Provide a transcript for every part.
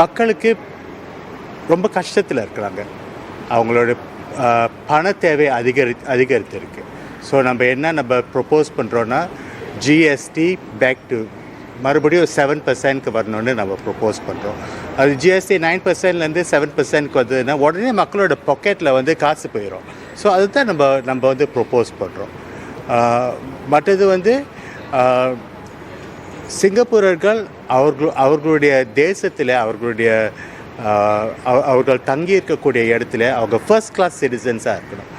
மக்களுக்கு ரொம்ப கஷ்டத்தில் இருக்கிறாங்க. அவங்களோட பண தேவை அதிகரி அதிகரித்திருக்கு. ஸோ நம்ம என்ன நம்ம ப்ரொப்போஸ் பண்ணுறோன்னா ஜிஎஸ்டி பேக் டு மறுபடியும் செவன் பர்சன்ட்க்கு வரணும்னு நம்ம ப்ரொப்போஸ் பண்ணுறோம் அது ஜிஎஸ்டி நைன் பர்சன்ட்லேருந்து செவன் பர்சன்ட்க்கு வந்ததுன்னா உடனே மக்களோட பாக்கெட்டில் வந்து காசு போயிடும் ஸோ அதுதான் நம்ம நம்ம வந்து ப்ரொப்போஸ் பண்ணுறோம் மற்றது வந்து சிங்கப்பூரர்கள் அவர்கள் அவர்களுடைய தேசத்தில் அவர்களுடைய அவ- அவர்கள் தங்கி இருக்கக்கூடிய இடத்துல அவங்க ஃபர்ஸ்ட் கிளாஸ் சிட்டிசன்ஸாக இருக்கணும்.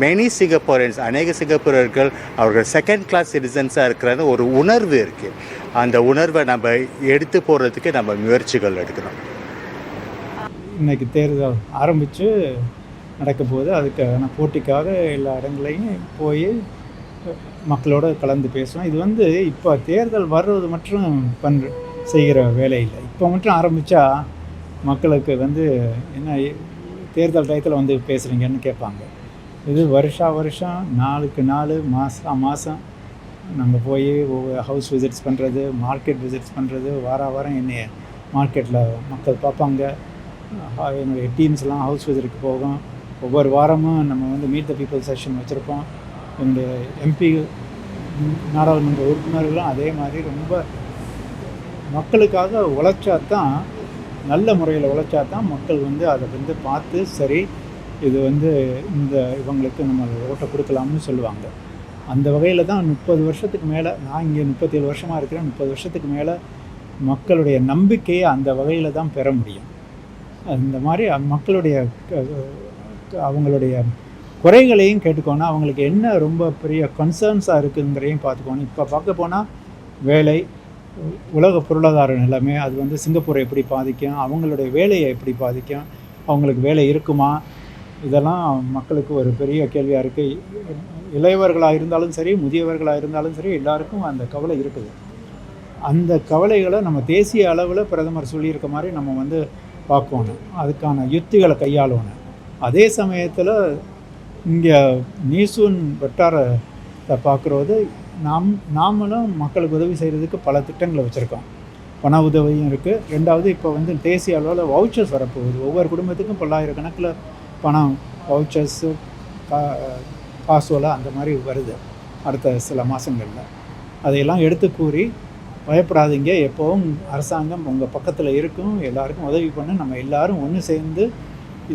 மெனி சிங்கப்பூரியன்ஸ் அநேக சிங்கப்பூரர்கள் அவர்கள் செகண்ட் கிளாஸ் சிட்டிசன்ஸாக இருக்கிறது ஒரு உணர்வு இருக்குது அந்த உணர்வை நம்ம எடுத்து போகிறதுக்கு நம்ம முயற்சிகள் எடுக்கணும். இன்றைக்கி தேர்தல் ஆரம்பித்து நடக்க போது அதுக்கான போட்டிக்காக எல்லா இடங்களையும் போய் மக்களோட கலந்து பேசுவோம். இது வந்து இப்போ தேர்தல் வர்றது மட்டும் பண்ற செய்கிற வேலை இல்லை. இப்போ மட்டும் ஆரம்பித்தா மக்களுக்கு வந்து என்ன தேர்தல் டயத்தில் வந்து பேசுகிறீங்கன்னு கேட்பாங்க. இது வருஷா வருஷம் நாளுக்கு நாள் மாதம் மாதம் நம்ம போய் ஒவ்வொரு ஹவுஸ் விசிட்ஸ் பண்ணுறது மார்க்கெட் விசிட்ஸ் பண்ணுறது வார வாரம் என்னைய மார்க்கெட்டில் மக்கள் பார்ப்பாங்க. என்னுடைய டீம்ஸ்லாம் ஹவுஸ் விசிட்டுக்கு போகும். ஒவ்வொரு வாரமும் நம்ம வந்து மீட் த பீப்புள் செஷன் வச்சுருப்போம். என்னுடைய எம்பி நாடாளுமன்ற உறுப்பினர்களும் அதே மாதிரி ரொம்ப மக்களுக்காக உழைச்சா தான் நல்ல முறையில் உழைச்சா தான் மக்கள் வந்து அதை வந்து பார்த்து சரி இது வந்து இந்த இவங்களுக்கு நம்ம ஓட்டை கொடுக்கலாம்னு சொல்லுவாங்க. அந்த வகையில் தான் முப்பது வருஷத்துக்கு மேலே நான் இங்கே முப்பத்தேழு வருஷமாக இருக்கிறேன் முப்பது வருஷத்துக்கு மேலே மக்களுடைய நம்பிக்கையை அந்த வகையில் தான் பெற முடியும். அந்த மாதிரி மக்களுடைய அவங்களுடைய குறைகளையும் கேட்டுக்கோணும் அவங்களுக்கு என்ன ரொம்ப பெரிய கன்சர்ன்ஸாக இருக்குங்கிறதையும் பார்த்துக்கோணும். இப்போ பார்க்க போனால் வேலை உலக பொருளாதார நிலைமை அது வந்து சிங்கப்பூரை எப்படி பாதிக்கும் அவங்களுடைய வேலையை எப்படி பாதிக்கும் அவங்களுக்கு வேலை இருக்குமா? இதெல்லாம் மக்களுக்கு ஒரு பெரிய கேள்வியாக இருக்குது இளையவர்களாக இருந்தாலும் சரி முதியவர்களாக இருந்தாலும் சரி எல்லாருக்கும் அந்த கவலை இருக்குது. அந்த கவலைகளை நம்ம தேசிய அளவில் பிரதமர் சொல்லியிருக்க மாதிரி நம்ம வந்து பார்க்கணும். அதுக்கான யுத்திகளை கையாளணும். அதே சமயத்தில் இங்கே நீசூன் வட்டாரத்தை பார்க்குறது நாம் நாமளும் மக்களுக்கு உதவி செய்கிறதுக்கு பல திட்டங்களை வச்சுருக்கோம். பண உதவியும் இருக்குது ரெண்டாவது இப்போ வந்து தேசிய அளவில் வவுச்சர்ஸ் வரப்போகுது. ஒவ்வொரு குடும்பத்துக்கும் பல்லாயிரக்கணக்கில் பணம் வவுச்சர்ஸு கா காசோலை அந்த மாதிரி வருது. அடுத்த சில மாதங்களில். அதையெல்லாம் எடுத்து கூறி பயப்படாதீங்க. எப்போவும் அரசாங்கம் உங்கள் பக்கத்தில் இருக்கும். எல்லாருக்கும் உதவி பண்ண. நம்ம எல்லாரும் ஒன்று சேர்ந்து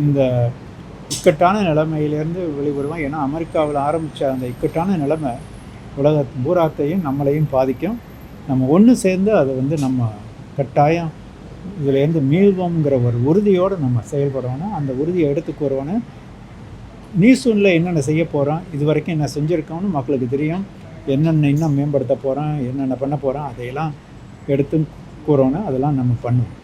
இந்த இக்கட்டான நிலைமையிலேருந்து வெளிவருவோம் ஏன்னா அமெரிக்காவில் ஆரம்பித்த அந்த இக்கட்டான நிலைமை உலக பூராத்தையும் நம்மளையும் பாதிக்கும். நம்ம ஒன்று சேர்ந்து அதை வந்து நம்ம கட்டாயம் இதுலேருந்து மீள்வோங்கிற ஒரு உறுதியோடு நம்ம செயல்படணும். அந்த உறுதியை எடுத்து கூறணும் நீசூனில் என்னென்ன செய்ய போகிறோம் இது வரைக்கும் என்ன செஞ்சுருக்கோம்னு மக்களுக்கு தெரியும். என்னென்ன இன்னும் மேம்படுத்த போகிறோம் என்னென்ன பண்ண போகிறோம் அதையெல்லாம் எடுத்து கூறோன்னு அதெல்லாம் நம்ம பண்ணுவோம்.